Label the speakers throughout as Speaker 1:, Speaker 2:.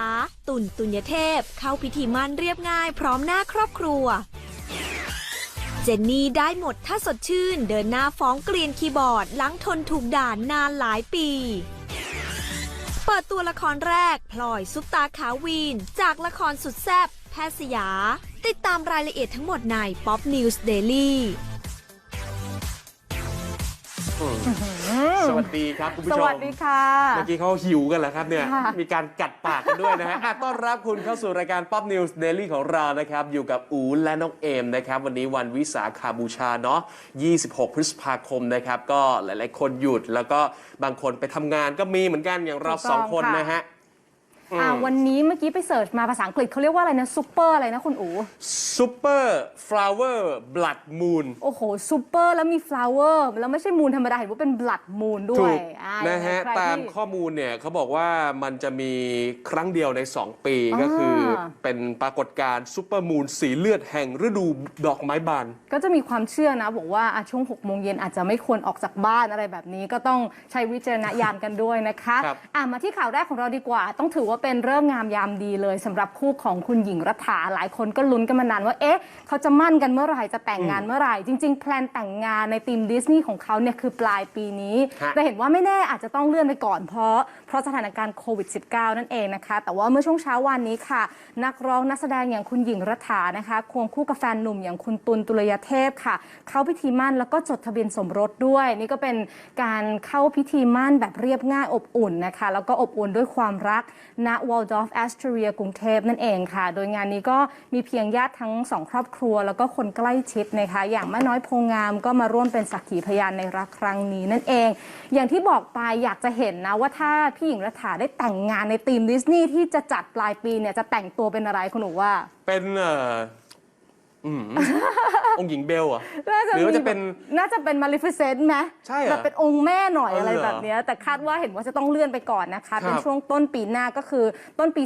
Speaker 1: า ตุนตุญเทพ เข้าพิธีมั่นเรียบง่ายพร้อมหน้าครอบครัว เจนนี่ได้หมดถ้าสดชื่น เดินหน้าฟ้องเกลียนคีย์บอร์ดหลังทนถูกด่านนานหลายปี เปิดตัวละครแรก พลอยซุปตาขาววีน จากละครสุดแซ่บแพทย์สยา ติดตามรายละเอียดทั้งหมดใน Pop News Daily
Speaker 2: สวัสดีครับคุณผู้
Speaker 3: ส
Speaker 2: ชม
Speaker 3: วัสดีค่ะ
Speaker 2: เมื่อกี้เขาหิวกันเหรอครับเนี่ย
Speaker 3: ค่ะ
Speaker 2: มีการกัดปากกันด้วยนะฮะอะต้อนรับคุณเข้าสู่รายการ Pop News Daily ของเรานะครับ อยู่กับอูและน้องเอมนะครับ วันนี้วันวิสาขาบูชาเนาะ 26 พฤษภาคมนะครับ ก็หลาย ๆ คนหยุดแล้วก็บางคนไปทำงานก็มีเหมือนกันอย่างเรา
Speaker 3: ถูกต้อง
Speaker 2: สองคน
Speaker 3: ค่ะ
Speaker 2: นะฮะ
Speaker 3: อ่าวันนี้เมื่อกี้ไปเสิร์ชมาภาษาอังกฤษเขาเรียกว่าอะไรนะซูเปอร์อะไรนะคุณอู
Speaker 2: Super Flower Blood Moon
Speaker 3: โอ้โหซูเปอร์แล้วมีฟลาวเวอร์แล้วไม่ใช่มูนธรรมดา เห็นว่าเป็นบลัดมูนด้ว
Speaker 2: ถู
Speaker 3: ย
Speaker 2: ก
Speaker 3: อ่า
Speaker 2: นะฮะ
Speaker 3: ใคร
Speaker 2: ตาม
Speaker 3: ที่
Speaker 2: ข้อมูลเนี่ยเขาบอกว่ามันจะมีครั้งเดียวใน 2 ปี
Speaker 3: อ่า
Speaker 2: ก็คือเป็นปรากฏการณ์ซูเปอร์มูนสีเลือดแห่งฤดูดอกไม้บาน
Speaker 3: ก็จะมีความเชื่อนะ บอกว่าอะช่วง6โมงเย็นอาจจะไม่ควรออกจากบ้านอะไรแบบนี้ ก็ต้องใช้วิจารณญาณกันด้วยนะคะ
Speaker 2: ครับ
Speaker 3: อะมาที่ข่าวแรกของเราดีกว่า ต้องถือว่าเป็นเรื่องงามยามดีเลยสำหรับคู่ของคุณหญิงรัฐาหลายคนก็ลุ้นกันมานานว่า เอ๊ะ เขาจะมั่นกันเมื่อไหร่จะแต่งงานเมื่อไหร่ จริง ๆ แพลนแต่งงานในทีมดิสนีย์ของเขาเนี่ยคือปลายปีนี้
Speaker 2: ฮะ
Speaker 3: แต่เห็นว่าไม่แน่อาจจะต้องเลื่อนไปก่อนเพราะเพราะสถานการณ์โควิด -19 นั่นเองนะคะ แต่ว่าเมื่อช่วงเช้าวันนี้ค่ะ นักร้องนักแสดงอย่างคุณหญิงรัฐานะคะควงคู่กับแฟนหนุ่มอย่างคุณตุลตุลยเทพค่ะ เข้าพิธีมั่นแล้วก็จดทะเบียนสมรสด้วย นี่ก็เป็นการเข้าพิธีมั่นแบบเรียบง่ายอบอุ่นนะคะ แล้วก็อบอุ่นด้วยความรักณวอลดอฟแอสเตรียกรุงเทพนั่นเองค่ะ โดยงานนี้ก็มีเพียงญาติทั้งสองครอบครัว แล้วก็คนใกล้ชิดนะคะ อย่างแม่น้อยโพงามก็มาร่วมเป็นสักขีพยานในรักครั้งนี้นั่นเอง อย่างที่บอกไปอยากจะเห็นนะว่าถ้าพี่หญิงรัฐาได้แต่งงานในทีมดิสนีย์ที่จะจัดปลายปีเนี่ยจะแต่งตัวเป็นอะไรคุณหนูว่า
Speaker 2: เป็นเอ่อ อืมองค์หญิงเบลเหรอะ
Speaker 3: น่าจะ
Speaker 2: หรือว่า
Speaker 3: มี
Speaker 2: จะเป็น
Speaker 3: แบบน่าจะเป็นมาริฟิเซนต์ไหม
Speaker 2: ใช่เหรอ
Speaker 3: แบบเป็นองค์แม่หน่อย
Speaker 2: เออ
Speaker 3: อะไร
Speaker 2: เหรอ
Speaker 3: แบบเนี้ยแต่คาดว่าเห็นว่าจะต้องเลื่อนไปก่อนนะคะ
Speaker 2: ครับ
Speaker 3: เป็นช่วงต้นปีหน้าก็คือต้นปี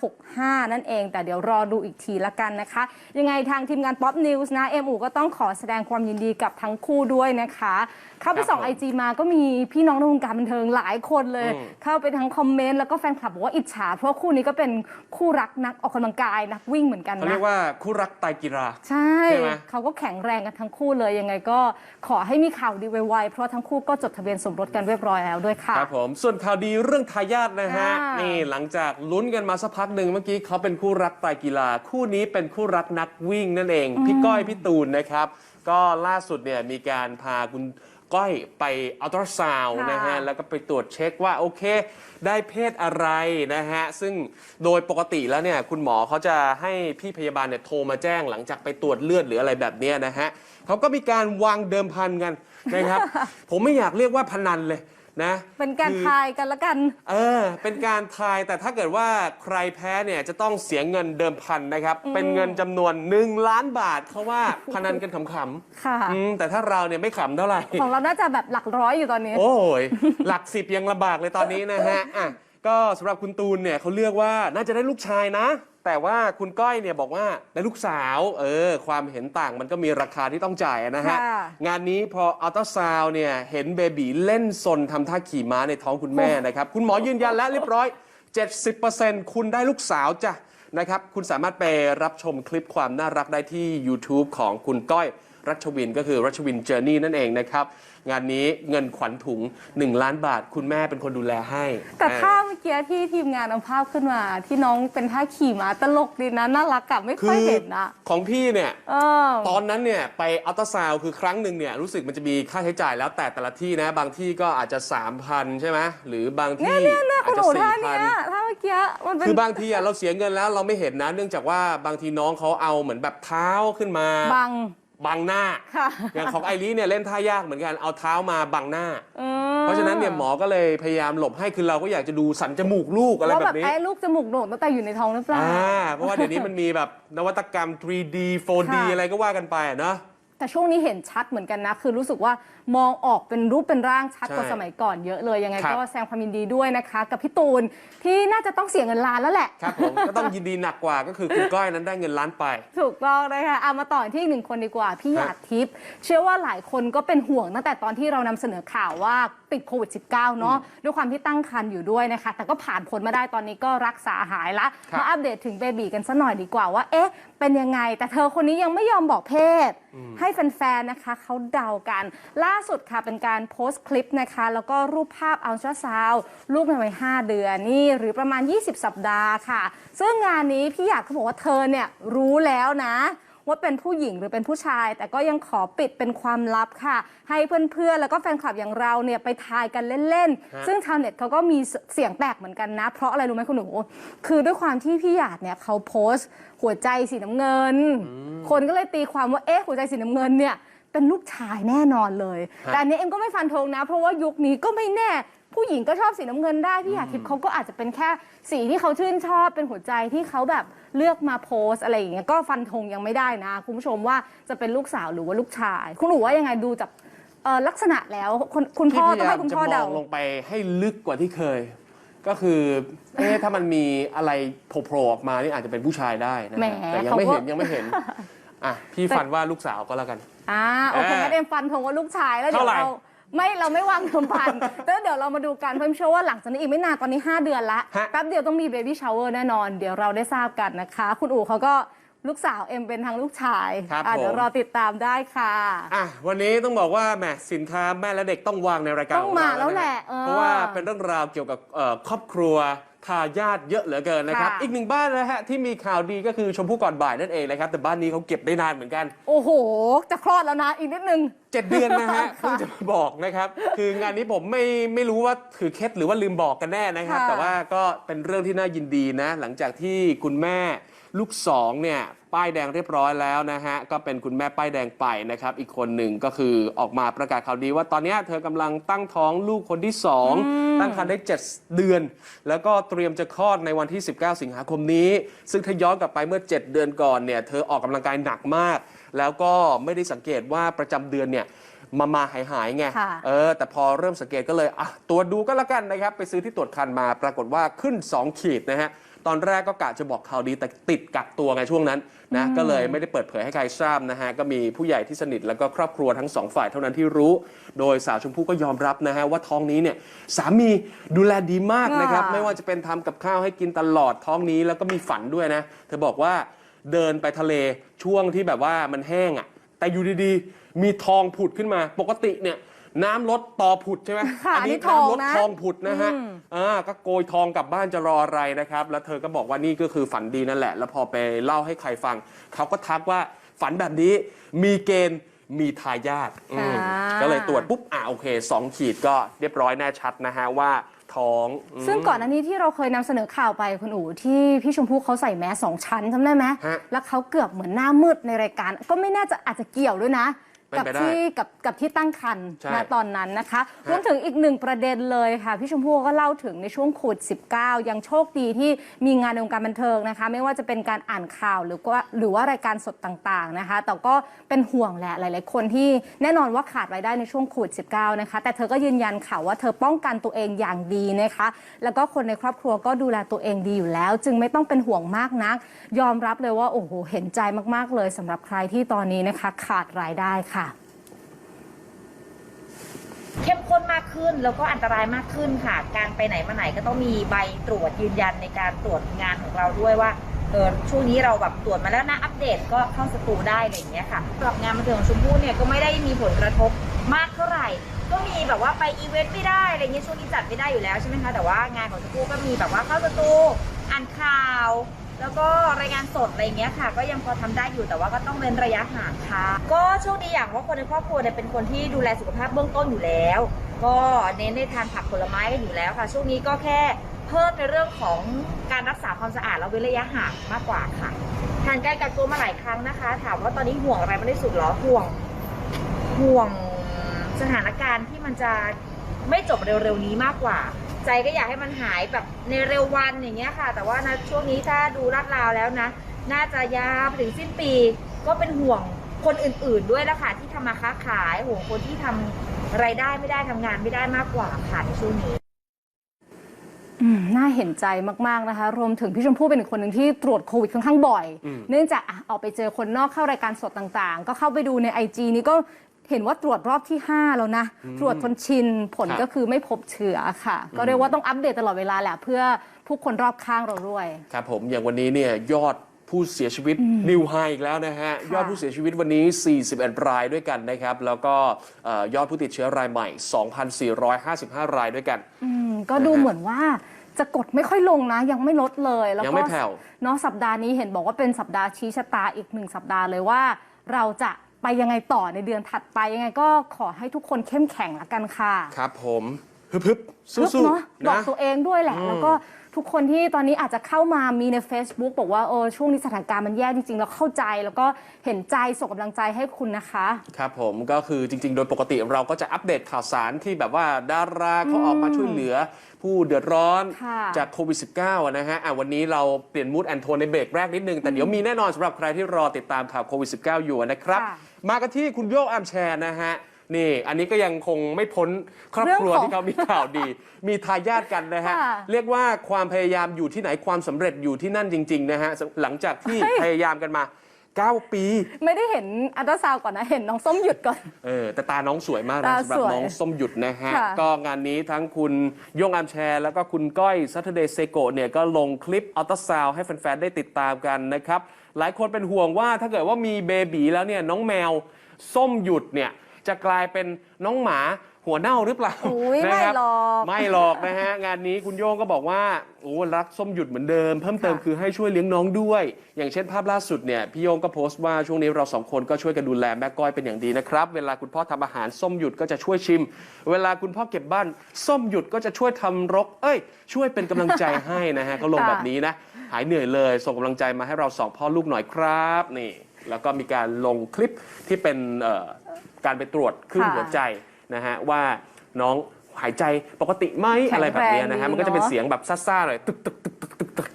Speaker 3: 2565 นั่นเอง แต่เดี๋ยวรอดูอีกทีละกันนะคะ ยังไงทางทีมงาน Pop News นะเอ็มอูก็ต้องขอแสดงความยินดีกับทั้งคู่ด้วยนะคะ เข้าไปส่องไอจีมาก็มีพี่น้องในวงการบันเทิงหลายคนเลย
Speaker 2: อืม
Speaker 3: เข้าไปทั้งคอมเมนต์แล้วก็แฟนคลับบอกว่าอิจฉาเพราะคู่นี้ก็เป็นคู่รักนักออกกำลังกายนักวิ่งเหมือนกัน
Speaker 2: เขา
Speaker 3: นะ
Speaker 2: เรียกว่าคู่รักไตรกีฬา
Speaker 3: ใช่
Speaker 2: ใช่ไหม
Speaker 3: เขาก็แข็งแรงกันทั้งคู่เลยยังไงก็ขอให้มีข่าวดีไวๆเพราะทั้งคู่ก็จดทะเบียนสมรสกันเรียบร้อยแล้วด้วยค่ะ
Speaker 2: ครับผม ส่วนข่าวดีเรื่องทายาทนะฮะ
Speaker 3: ค่ะ
Speaker 2: นี่หลังจากลุ้นกันมาสักพักหนึ่งเมื่อกี้เขาเป็นคู่รักไตรกีฬา คู่นี้เป็นคู่รักนักวิ่งนั่นเอง พี่ก้อยพี่ตูนนะครับ ก็ล่าสุดเนี่ยมีการพาคุณ ก้อยไปอัลตราซาวน์
Speaker 3: ค่ะ
Speaker 2: นะฮะ แล้วก็ไปตรวจเช็คว่าโอเค ได้เพศอะไรนะฮะ ซึ่งโดยปกติแล้วเนี่ยคุณหมอเขาจะให้พี่พยาบาลเนี่ยโทรมาแจ้งหลังจากไปตรวจเลือดหรืออะไรแบบเนี้ยนะฮะเขาก็มีการวางเดิมพันกันนะครับ ผมไม่อยากเรียกว่าพนันเลย นะ
Speaker 3: เป็นการ
Speaker 2: คือ
Speaker 3: ทายกันละกัน
Speaker 2: เออ เป็นการทายแต่ถ้าเกิดว่าใครแพ้เนี่ยจะต้องเสียเงินเดิมพันนะครับ เป็นเงินจำนวน 1 ล้านบาทเขาว่าพนันกันขำ
Speaker 3: ค่ะ
Speaker 2: ๆอืมแต่ถ้าเราเนี่ยไม่ขำเท่าไหร่
Speaker 3: ของเราน่าจะแบบหลักร้อยอยู่ตอนนี้
Speaker 2: โอ้ย หลักสิบยังลำบากเลยตอนนี้นะฮะอะก็สำหรับคุณตูนเนี่ยเขาเลือกว่าน่าจะได้ลูกชายนะ แต่ว่าคุณก้อยเนี่ยบอกว่าได้ลูกสาว เออ ความเห็นต่างมันก็มีราคาที่ต้องจ่ายนะฮะ
Speaker 3: ค่ะ
Speaker 2: งานนี้พออัลตราซาวน์เนี่ยเห็นเบบีเล่นซนทำท่าขี่ม้าในท้องคุณแม่นะครับ คุณหมอยืนยันแล้วเรียบร้อย 70%คุณได้ลูกสาวจ้ะนะครับ คุณสามารถไปรับชมคลิปความน่ารักได้ที่ YouTube ของคุณก้อยรัชวินก็คือรัชวินเจอร์นี่นั่นเองนะครับ งานนี้เงินขวัญถุง 1 ล้านบาท คุณแม่เป็นคนดูแลให้
Speaker 3: แต่
Speaker 2: อ่
Speaker 3: ถ้าเมื่อกี้ที่ทีมงานเอาภาพขึ้นมา ที่น้องเป็นท่าขี่ม้าตลกดีนะน่ารักอะไม่
Speaker 2: คื
Speaker 3: ค่อยเห็นนะ
Speaker 2: ของพี่เนี่ย
Speaker 3: เออ
Speaker 2: ตอนนั้นเนี่ยไปอัลตราซาวน์คือครั้งหนึ่งเนี่ยรู้สึกมันจะมีค่าใช้จ่ายแล้วแต่แต่ละที่นะ บางที่ก็อาจจะ 3,000 ใช่ไหมหรือบางที่
Speaker 3: เนี่ยเนี่ยเนี่ย
Speaker 2: อา
Speaker 3: คุ
Speaker 2: จ
Speaker 3: ณ
Speaker 2: จะ
Speaker 3: หนูท่า
Speaker 2: 4,000
Speaker 3: เนี้ยท่าเมื่อกี้มันเป็น
Speaker 2: คือบางทีอะเราเสียเงินแล้วเราไม่เห็นนะ เนื่องจากว่าบางทีน้องเขาเอาเหมือนแบบเท้าขึ้นมา
Speaker 3: บัง
Speaker 2: บังหน้า
Speaker 3: ค่ะ
Speaker 2: อย่างของไอรีเนี่ยเล่นท่ายากเหมือนกันเอาเท้ามาบังหน้า
Speaker 3: เออ
Speaker 2: เพราะฉะนั้นเนี่ยหมอก็เลยพยายามหลบให้คือเราก็อยากจะดูสันจมูกลูกอะไร
Speaker 3: ว่า
Speaker 2: แบ
Speaker 3: แบบ
Speaker 2: บนี้
Speaker 3: ไอ้ลูกจมูกโด่งตั้งแต่อยู่ในท้องหรือเปล่า
Speaker 2: อ่าเพราะว่าเดี๋ยวนี้มันมีแบบนวัตกรรม 3D 4D
Speaker 3: ค่ะ
Speaker 2: อะไรก็ว่ากันไปอะเนาะ
Speaker 3: แต่ช่วงนี้เห็นชัดเหมือนกันนะ คือรู้สึกว่ามองออกเป็นรูปเป็นร่างชัดกว่า
Speaker 2: ใช่
Speaker 3: สมัยก่อนเยอะเลยยังไง
Speaker 2: ครับ
Speaker 3: ก็แสดงความยินดีด้วยนะคะ กับพี่ตูนที่น่าจะต้องเสียเงินล้านแล้วแหละ
Speaker 2: ครับผม ก็ต้องยินดีหนักกว่าก็คือคุณก้อยนั้นได้เงินล้านไป
Speaker 3: ถูกต้องนะคะเอามาต่อที่อีกหนึ่งคนดีกว่า พี่หยาดทิพย์เชื่อว่าหลายคนก็เป็นห่วงตั้งแต่ตอนที่เรานำเสนอข่าวว่า ติดโควิด -19 เนาะด้วยความที่ตั้งครรภ์อยู่ด้วยนะคะ แต่ก็ผ่านพ้นมาได้ตอนนี้ก็รักษาหายละ
Speaker 2: ครับ
Speaker 3: มาอัปเดตถึงเบบีกันสัหน่อยดีกว่าว่าเอ๊ะ เป็นยังไง แต่เธอคนนี้ยังไม่ยอมบอกเพศ ให้แฟนๆนะคะเขาเดากัน ล่าสุดค่ะเป็นการโพสต์คลิปนะคะ แล้วก็รูปภาพอัลตราซาวด์ลูกในวัย5เดือนนี่หรือประมาณ 20 สัปดาห์ค่ะ ซึ่งงานนี้พี่หยาดเขาบอกว่าเธอเนี่ยรู้แล้วนะ ว่าเป็นผู้หญิงหรือเป็นผู้ชาย แต่ก็ยังขอปิดเป็นความลับค่ะ ให้เพื่อนๆ แล้วก็แฟนคลับอย่างเราเนี่ยไปทายกันเล่น
Speaker 2: ฮะ
Speaker 3: ๆซึ่งชาวเน็ตเขาก็มีเสียงแตกเหมือนกันนะ เพราะอะไรรู้ไหมคุณหนู คือด้วยความที่พี่หยาดเนี่ยเขาโพสต์ หัวใจสีน้ำเงิน คนก็เลยตีความว่าเอ๊ะหัวใจสีน้ำเงินเนี่ยเป็นลูกชายแน่นอนเลย
Speaker 2: ฮะ
Speaker 3: แต่อันนี้เอ็มก็ไม่ฟันธงนะ เพราะว่ายุคนี้ก็ไม่แน่ ผู้หญิงก็ชอบสีน้ำเงินได้พี่หยาดทิพย์เขาก็อาจจะเป็นแค่สีที่เขาชื่นชอบเป็นหัวใจที่เขาแบบเลือกมาโพสต์อะไรอย่างเงี้ยก็ฟันธงยังไม่ได้นะ คุณผู้ชมว่าจะเป็นลูกสาวหรือว่าลูกชาย คุณหนูว่ายังไงดูจากเอ่อลักษณะแล้วคุณคุณพ่
Speaker 2: ที่
Speaker 3: อ
Speaker 2: พ
Speaker 3: ต้อง
Speaker 2: ยายา
Speaker 3: ให้
Speaker 2: ม
Speaker 3: คุณ
Speaker 2: จะ
Speaker 3: พ่อ
Speaker 2: ม
Speaker 3: เดา
Speaker 2: องลงไปให้ลึกกว่าที่เคย ก็คือเอ๊ะถ้ามันมีอะไรโผล่ๆออกมานี่อาจจะเป็นผู้ชายได้นะ
Speaker 3: แหม
Speaker 2: ฮะแต่ยังไม่
Speaker 3: เขาก็
Speaker 2: เห็นยังไม่เห็นอะพี่ฟันว่าลูกสาวก็แล้วกัน
Speaker 3: อ่าโอเค
Speaker 2: เออ
Speaker 3: งั้นเอ็มฟันธงว่าลูกชายแล้วเดี๋ยว
Speaker 2: เท่าไหร่
Speaker 3: เรา ไม่เราไม่วางเดิมพันแล้วเดี๋ยวเรามาดูกัน เพราะเชื่อว่าหลังจากนี้อีกไม่นานตอนนี้ 5 เดือนละ
Speaker 2: ฮะ
Speaker 3: แป๊บเดียวต้องมีเบบี้ชาวเวอร์แน่นอน เดี๋ยวเราได้ทราบกันนะคะ คุณอู๋เขาก็ลูกสาวเอ็มเป็นทางลูกชาย
Speaker 2: ครับ
Speaker 3: อะ
Speaker 2: ผม
Speaker 3: เดี๋ยวรอติดตามได้ค่ะ
Speaker 2: อะวันนี้ต้องบอกว่าแหมสินค้าแม่และเด็กต้องวางในรายการ
Speaker 3: ต้อง
Speaker 2: ขเร
Speaker 3: มาแล้ว
Speaker 2: น
Speaker 3: แหละเออ
Speaker 2: เพราะว่าเป็นเรื่องราวเกี่ยวกับเอ่อครอบครัว ทายาทเยอะเหลือเกินนะครับ
Speaker 3: ค่ะ
Speaker 2: อีกหนึ่งบ้านนะฮะที่มีข่าวดีก็คือชมพู่ก่อนบ่ายนั่นเองนะครับ แต่บ้านนี้เขาเก็บได้นานเหมือนกัน
Speaker 3: โอ้โห จะคลอดแล้วนะ อีกนิดนึง
Speaker 2: เจ็ดเดือนนะฮะ เพิ่งจะมาบอกนะครับ คืองานนี้ผมไม่ไม่รู้ว่าถือเคล็ดหรือว่าลืมบอกกันแน่นะครับ
Speaker 3: ค่ะ
Speaker 2: แต่ว่าก็เป็นเรื่องที่น่ายินดีนะ หลังจากที่คุณแม่ ลูกสองเนี่ยป้ายแดงเรียบร้อยแล้วนะฮะก็เป็นคุณแม่ป้ายแดงไปนะครับ อีกคนหนึ่งก็คือออกมาประกาศข่าวดีว่าตอนเนี้ยเธอกำลังตั้งท้องลูกคนที่สองตั้งครรภ์ได้ 7 เดือน แล้วก็เตรียมจะคลอดในวันที่ 19 สิงหาคมนี้ ซึ่งถ้าย้อนกลับไปเมื่อ 7 เดือนก่อนเนี่ยเธอออกกำลังกายหนักมาก แล้วก็ไม่ได้สังเกตว่าประจำเดือนเนี่ยมามาหายหายๆไง
Speaker 3: ค่ะ
Speaker 2: เออ แต่พอเริ่มสังเกตก็เลย อะตรวจดูก็แล้วกันนะครับ ไปซื้อที่ตรวจคันมา ปรากฏว่าขึ้น 2 ขีดนะฮะ ตอนแรกก็กะจะบอกข่าวดีแต่ติดกักตัวไงช่วงนั้นนะก็เลยไม่ได้เปิดเผยให้ใครทราบนะฮะก็มีผู้ใหญ่ที่สนิทแล้วก็ครอบครัวทั้งสองฝ่ายเท่านั้นที่รู้ โดยสาวชมพู่ก็ยอมรับนะฮะว่าท้องนี้เนี่ยสามีดูแลดีมากนะครับ
Speaker 3: อ่า
Speaker 2: ไม่ว่าจะเป็นทำกับข้าวให้กินตลอดท้องนี้แล้วก็มีฝันด้วยนะเธอบอกว่าเดินไปทะเลช่วงที่แบบว่ามันแห้งอะแต่อยู่ดีๆ มีทองผุดขึ้นมาปกติเนี่ย น้ำลดตอผุดใช่ไหม
Speaker 3: ค่ะ
Speaker 2: อันี้
Speaker 3: อันนี้ทอง
Speaker 2: น้ำลด
Speaker 3: นะ
Speaker 2: ทองผุดนะฮะ
Speaker 3: อืม
Speaker 2: อ่าก็โกยทองกลับบ้านจะรออะไรนะครับ แล้วเธอก็บอกว่านี่ก็คือฝันดีนั่นแหละ แล้วพอไปเล่าให้ใครฟัง เขาก็ทักว่าฝันแบบนี้มีเกณฑ์มีทายาทอืม
Speaker 3: อ่า
Speaker 2: ก็เลยตรวจปุ๊บอ่าโอเคสองขีดก็เรียบร้อยแน่ชัดนะฮะว่าท้องอืม
Speaker 3: ซึ่งก่อนหน้านี้ที่เราเคยนำเสนอข่าวไปคุณอู๋ที่พี่ชมพู่เขาใส่แมสสองชั้นจำได้ไหม
Speaker 2: ฮะ
Speaker 3: แล้วเขาเกือบเหมือนหน้ามืดในรายการ ก็ไม่น่าจะอาจจะเกี่ยวด้วยนะ
Speaker 2: เป็น
Speaker 3: กั
Speaker 2: ไปได้
Speaker 3: ที่กับกับที่ตั้งครรภ์
Speaker 2: ใช่
Speaker 3: ณตอนนั้นนะคะรวมถึงอีกหนึ่งประเด็นเลยค่ะพี่ชมพู่ก็เล่าถึงในช่วงโควิด19 ยังโชคดีที่มีงานในวงการบันเทิงนะคะ ไม่ว่าจะเป็นการอ่านข่าวหรือว่าหรือว่ารายการสดต่างๆนะคะ แต่ก็เป็นห่วงแหละหลาย ๆ คนที่แน่นอนว่าขาดรายได้ในช่วงโควิด19 นะคะ แต่เธอก็ยืนยันค่ะว่าเธอป้องกันตัวเองอย่างดีนะคะ แล้วก็คนในครอบครัวก็ดูแลตัวเองดีอยู่แล้ว จึงไม่ต้องเป็นห่วงมากนัก ยอมรับเลยว่าโอ้โหเห็นใจมากๆเลยสำหรับใครที่ตอนนี้นะคะ ขาดรายได้ค่ะ
Speaker 4: เข้มข้นมากขึ้นแล้วก็อันตรายมากขึ้นค่ะ การไปไหนมาไหนก็ต้องมีใบตรวจยืนยันในการตรวจงานของเราด้วยว่าเออช่วงนี้เราแบบตรวจมาแล้วนะอัปเดตก็เข้าสตูได้อะไรอย่างเงี้ยค่ะสำหรับงานบันเทิงของชมพู่เนี่ยก็ไม่ได้มีผลกระทบมากเท่าไหร่ ก็มีแบบว่าไปอีเวนต์ไม่ได้อะไรเงี้ยช่วงนี้จัดไม่ได้อยู่แล้วใช่ไหมคะแต่ว่างานของชมพู่ก็มีแบบว่าเข้าสตูอ่านข่าว แล้วก็รายงานสดอะไรเงี้ยค่ะ ก็ยังพอทำได้อยู่แต่ว่าก็ต้องเว้นระยะห่างค่ะ ก็โชคดีอย่างว่าคนในครอบครัวเนี่ยเป็นคนที่ดูแลสุขภาพเบื้องต้นอยู่แล้ว ก็เน้นในทานผักผลไม้กันอยู่แล้วค่ะ ช่วงนี้ก็แค่เพิ่มในเรื่องของการรักษาความสะอาดแล้วเว้นระยะห่างมากกว่าค่ะทานใการกักตัวมาหลายครั้งนะคะ ถามว่าตอนนี้ห่วงอะไรไม่ได้สุดเหรอห่วงห่วงสถานการณ์ที่มันจะไม่จบเร็วๆนี้มากกว่า ใจก็อยากให้มันหายแบบในเร็ววันอย่างเงี้ยค่ะ แต่ว่านะช่วงนี้ถ้าดูลาดราวแล้วนะ น่าจะยาวไปถึงสิ้นปี ก็เป็นห่วงคนอื่นๆด้วยนะคะที่ทำมาค้าขายโอ้โหคนที่ทำรายได้ไม่ได้ทำงานไม่ได้มากกว่าค่ะในช่วงนี้
Speaker 3: อืมน่าเห็นใจมาก ๆ นะคะ รวมถึงพี่ชมพู่เป็นอีกคนหนึ่งที่ตรวจโควิดค่อนข้างบ่อย เนื่องจากอะออกไปเจอคนนอกเข้ารายการสดต่างๆ ก็เข้าไปดูใน IG นี้ก็ เห็นว่าตรวจรอบที่ 5 แล้วนะ ตรวจจนชินผล
Speaker 2: ครับ
Speaker 3: ก็คือไม่พบเชื้อค่ะ ก็เรียกว่าต้องอัปเดตตลอดเวลาแหละเพื่อผู้คนรอบข้างเราด้วย
Speaker 2: ครับผมอย่างวันนี้เนี่ยยอดผู้เสียชีวิตนิวไฮอีกแล้วนะฮะ
Speaker 3: ค่ะ
Speaker 2: ยอดผู้เสียชีวิตวันนี้ 41 รายด้วยกันนะครับ แล้วก็เอ่อยอดผู้ติดเชื้อรายใหม่ 2,455 รายด้วยกัน
Speaker 3: อืมก็ดู
Speaker 2: นะฮะ
Speaker 3: เหมือนว่าจะกดไม่ค่อยลงนะ ยังไม่ลดเลยแล้ว
Speaker 2: ยัง
Speaker 3: ก็
Speaker 2: ไม่แผ่ว
Speaker 3: เนาะสัปดาห์นี้เห็นบอกว่าเป็นสัปดาห์ชี้ชะตาอีกหนึ่งสัปดาห์เลยว่า เราจะ ไปยังไงต่อในเดือนถัดไปยังไงก็ขอให้ทุกคนเข้มแข็งละกันค่ะ
Speaker 2: ครับผม ฮึบฮึบสู้
Speaker 3: ฮึบเนาะบอกตัวเองด้วยแหละ แล้วก็ ทุกคนที่ตอนนี้อาจจะเข้ามามีใน Facebook บอกว่าเออช่วงนี้สถานการณ์มันแย่จริงๆ แล้วเข้าใจแล้วก็เห็นใจส่งกำลังใจให้คุณนะคะ
Speaker 2: ครับผมก็คือจริง ๆ โดยปกติเราก็จะอัปเดตข่าวสารที่แบบว่าดาราเขาออกมาช่วยเหลือ ผู้เดือดร้อน
Speaker 3: ค่ะ
Speaker 2: จากโควิด -19 อะนะฮะอะวันนี้เราเปลี่ยนมูดแอนโทนในเบรกแรกนิดนึง แต่เดี๋ยวมีแน่นอนสำหรับใครที่รอติดตามข่าวโควิด -19 อยู่นะครับ
Speaker 3: ค่ะ
Speaker 2: มากันที่คุณโยกอามแชร์นะฮะ นี่ อันนี้ก็ยังคงไม่พ้นครอบครัว
Speaker 3: เรื่องของ
Speaker 2: ที่เขามีข่าวดี มีทายาทกันนะฮะ
Speaker 3: ค่ะ
Speaker 2: เรียกว่าความพยายามอยู่ที่ไหนความสำเร็จอยู่ที่นั่นจริง ๆ นะฮะหลังจากที่
Speaker 3: เฮ้ย
Speaker 2: พยายามกันมา 9 ปี
Speaker 3: ไม่ได้เห็นอัลตราซาวด์ก่อนนะ เห็นน้องส้มหยุดก่อน
Speaker 2: เออแต่ตาน้องสวยมากนะ
Speaker 3: ตา
Speaker 2: สำหรับ
Speaker 3: สวย
Speaker 2: น้องส้มหยุดนะฮะ
Speaker 3: ค่ะ
Speaker 2: ก็งานนี้ทั้งคุณโยงอามแชร์ แล้วก็คุณก้อยซัตเดย์เซโกเนี่ยก็ลงคลิปอัลตราซาวให้แฟน ๆ ได้ติดตามกันนะครับ หลายคนเป็นห่วงว่าถ้าเกิดว่ามีเบบีแล้วเนี่ยน้องแมวส้มหยุดเนี่ย จะกลายเป็นน้องหมาหัวเน่าหรือเปล่า
Speaker 3: อุ๊ย
Speaker 2: นะคบ
Speaker 3: ไม่หรอก
Speaker 2: ไม่หรอกนะฮะ งานนี้คุณโยงก็บอกว่าโอ้รักส้มหยุดเหมือนเดิม เพิ่มเติม
Speaker 3: ค่ะ
Speaker 2: คือให้ช่วยเลี้ยงน้องด้วย อย่างเช่นภาพล่าสุดเนี่ยพี่โยงก็โพสต์ว่าช่วงนี้เราสองคนก็ช่วยกันดูแลแม่ก้อยเป็นอย่างดีนะครับ เวลาคุณพ่อทำอาหารส้มหยุดก็จะช่วยชิม เวลาคุณพ่อเก็บบ้าน ส้มหยุดก็จะช่วยทำรก เอ้ย ช่วยเป็นกำลังใจให้นะฮะเขาลง
Speaker 3: ค่ะ
Speaker 2: แบบนี้นะหายเหนื่อยเลยส่งกำลังใจมาให้เราสองพ่อลูกหน่อยครับนี่ แล้วก็มีการลงคลิปที่เป็นเอ่อ การไปตรวจคลื่น
Speaker 3: ค่ะ
Speaker 2: หัวใจนะฮะว่าน้องหายใจปกติไหม
Speaker 3: แข็ง
Speaker 2: อะไรแบบเนี้ยนะฮะ
Speaker 3: แรงดี
Speaker 2: มันก็จะเป็น
Speaker 3: เนอะ
Speaker 2: เสียงแบบซ่าๆหน่อยตึกตึกตึกตึกตึกตึก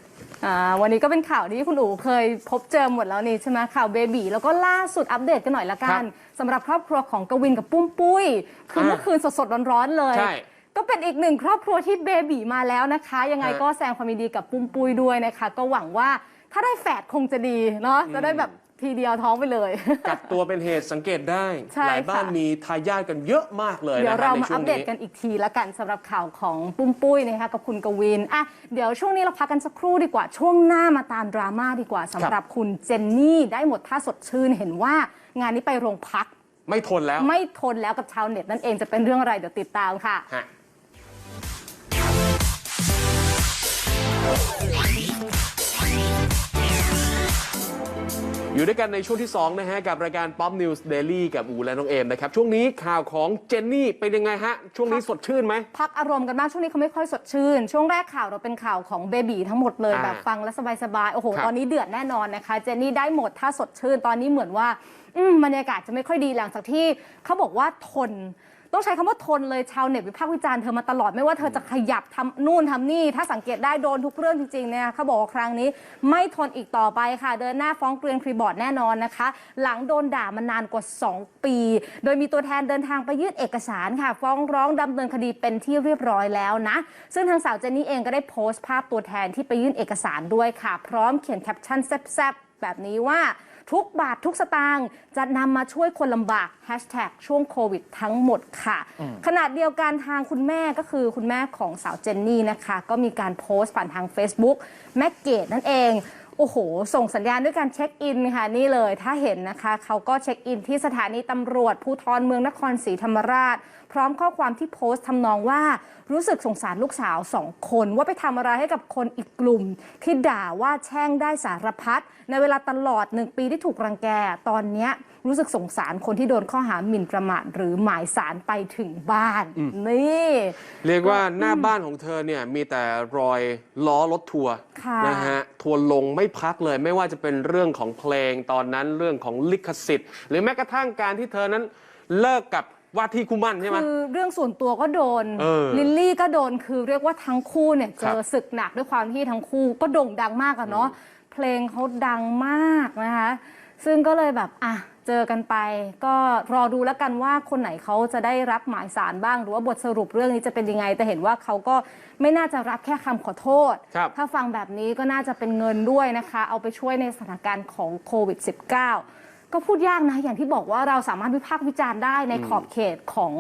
Speaker 3: อ่าวันนี้ก็เป็นข่าวที่คุณอู๋เคยพบเจอหมดแล้วนี่ใช่ไหมข่าวเบบีแล้วก็ล่าสุดอัปเดตกันหน่อยละกันสำหรับครอบครัวของกวินกับปุ้มปุ้ย คือเมื่อคืนสดๆร้อนๆเลย
Speaker 2: ใช่
Speaker 3: ก็เป็นอีกหนึ่งครอบครัวที่เบบีมาแล้วนะคะ ยังไง
Speaker 2: ฮะ
Speaker 3: ก็แสดงความยินดีกับปุ้มปุ้ยด้วยนะคะ ก็หวังว่าถ้าได้แฝดคงจะดีเนาะจะได้แบบ ทีเดียวท้องไปเลย
Speaker 2: กักตัวเป็นเหตุสังเกตได้
Speaker 3: ใช่
Speaker 2: หลายบ้าน
Speaker 3: ค่ะ
Speaker 2: มีทายาทกันเยอะมากเลย
Speaker 3: เดี๋ย
Speaker 2: นะ
Speaker 3: ว
Speaker 2: ฮะ
Speaker 3: เรา
Speaker 2: ใน
Speaker 3: มา
Speaker 2: ช่
Speaker 3: อั
Speaker 2: วง
Speaker 3: ปเดต
Speaker 2: นี้
Speaker 3: กันอีกทีละกันสำหรับข่าวของปุ้มปุ้ยนะคะกับคุณกวินอะเดี๋ยวช่วงนี้เราพักกันสักครู่ดีกว่าช่วงหน้ามาตามดราม่าดีกว่าสำหรับคุณเจนนี่ได้หมดท่าสดชื่นเห็นว่างานนี้ไปโรงพัก
Speaker 2: ไม่ทนแล้ว
Speaker 3: ไม่ทนแล้วกับชาวเน็ตนั่นเองจะเป็นเรื่องอะไรเดี๋ยวติดตามค่ะ
Speaker 2: ฮะ อยู่ด้วยกันในช่วงที่ 2 นะฮะ กับรายการ Pop News Daily กับอูและน้องเอมนะครับ ช่วงนี้ข่าวของเจนนี่เป็นยังไงฮะ ช่วงนี้สดชื่นไหม
Speaker 3: พักอารมณ์กันบ้างช่วงนี้เขาไม่ค่อยสดชื่น ช่วงแรกข่าวเราเป็นข่าวของเบบีทั้งหมดเลย
Speaker 2: อ่า
Speaker 3: แบบฟังแล้วสบายๆ โอ้โห
Speaker 2: ครับ
Speaker 3: ตอนนี้เดือดแน่นอนนะคะ เจนนี่ได้หมดถ้าสดชื่น ตอนนี้เหมือนว่า อืมบรรยากาศจะไม่ค่อยดีหลังจากที่เขาบอกว่าทน ต้องใช้คำว่าทนเลยชาวเน็ตวิพากษ์วิจารณ์เธอมาตลอดไม่ว่าเธอจะขยับทำนู่นทำนี่ ถ้าสังเกตได้โดนทุกเรื่องจริงๆเนี่ยเขาบอกว่าครั้งนี้ไม่ทนอีกต่อไปค่ะ เดินหน้าฟ้องเกรียนครีบอร์ดแน่นอนนะคะ หลังโดนด่ามานานกว่า 2 ปี โดยมีตัวแทนเดินทางไปยื่นเอกสารค่ะ ฟ้องร้องดำเนินคดีเป็นที่เรียบร้อยแล้วนะ ซึ่งทางสาวเจนนี่เองก็ได้โพสต์ภาพตัวแทนที่ไปยื่นเอกสารด้วยค่ะ พร้อมเขียนแคปชั่นแซ่บๆ แบบนี้ว่าทุกบาททุกสตางค์จะนำมาช่วยคนลำบาก Hashtag ช่วงโควิดทั้งหมดค่ะ ขณะเดียวกันทางคุณแม่ก็คือคุณแม่ของสาวเจนนี่นะคะ ก็มีการโพสต์ผ่านทาง Facebook แม่เกดนั่นเอง โอ้โห ส่งสัญญาณด้วยการเช็คอินค่ะนี่เลยถ้าเห็นนะคะ เขาก็เช็คอินที่สถานีตำรวจภูทรเมืองนครศรีธรรมราช พร้อมข้อความที่โพสต์ทำนองว่ารู้สึกสงสารลูกสาวสองคน ว่าไปทำอะไรให้กับคนอีกกลุ่ม ที่ด่าว่าแช่งได้สารพัดในเวลาตลอดหนึ่งปีที่ถูกรังแกตอนเนี้ย รู้สึกสงสารคนที่โดนข้อหาหมิ่นประมาทหรือหมายสารไปถึงบ้าน นี่
Speaker 2: เรียกว่าหน้าบ้านของเธอเนี่ยมีแต่รอยล้อรถทัวร์
Speaker 3: ค่ะ
Speaker 2: นะฮะทัวร์ลงไม่พักเลยไม่ว่าจะเป็นเรื่องของเพลงตอนนั้นเรื่องของลิขสิทธิ์ หรือแม้กระทั่งการที่เธอนั้นเลิกกับว่าที่คู่มั่นใช่ไหม
Speaker 3: คือเรื่องส่วนตัวก็โดน
Speaker 2: เออ
Speaker 3: ลิลลี่ก็โดนคือเรียกว่าทั้งคู่เนี่ยเจ
Speaker 2: ครั
Speaker 3: อบศึกหนักด้วยความที่ทั้งคู่ก็โด่งดังมากอะเนาะเพลงเขาดังมากนะคะ ซึ่งก็เลยแบบอะ เจอกันไป ก็รอดูแล้วกันว่าคนไหนเขาจะได้รับหมายสารบ้าง หรือว่าบทสรุปเรื่องนี้จะเป็นยังไง แต่เห็นว่าเขาก็ไม่น่าจะรับแค่คำขอโทษ
Speaker 2: ครับ
Speaker 3: ถ้าฟังแบบนี้ก็น่าจะเป็นเงินด้วยนะคะ เอาไปช่วยในสถานการณ์ของโควิด -19 ก็พูดยากนะ อย่างที่บอกว่าเราสามารถวิพากษ์วิจารณ์ได้ในขอบเขตของ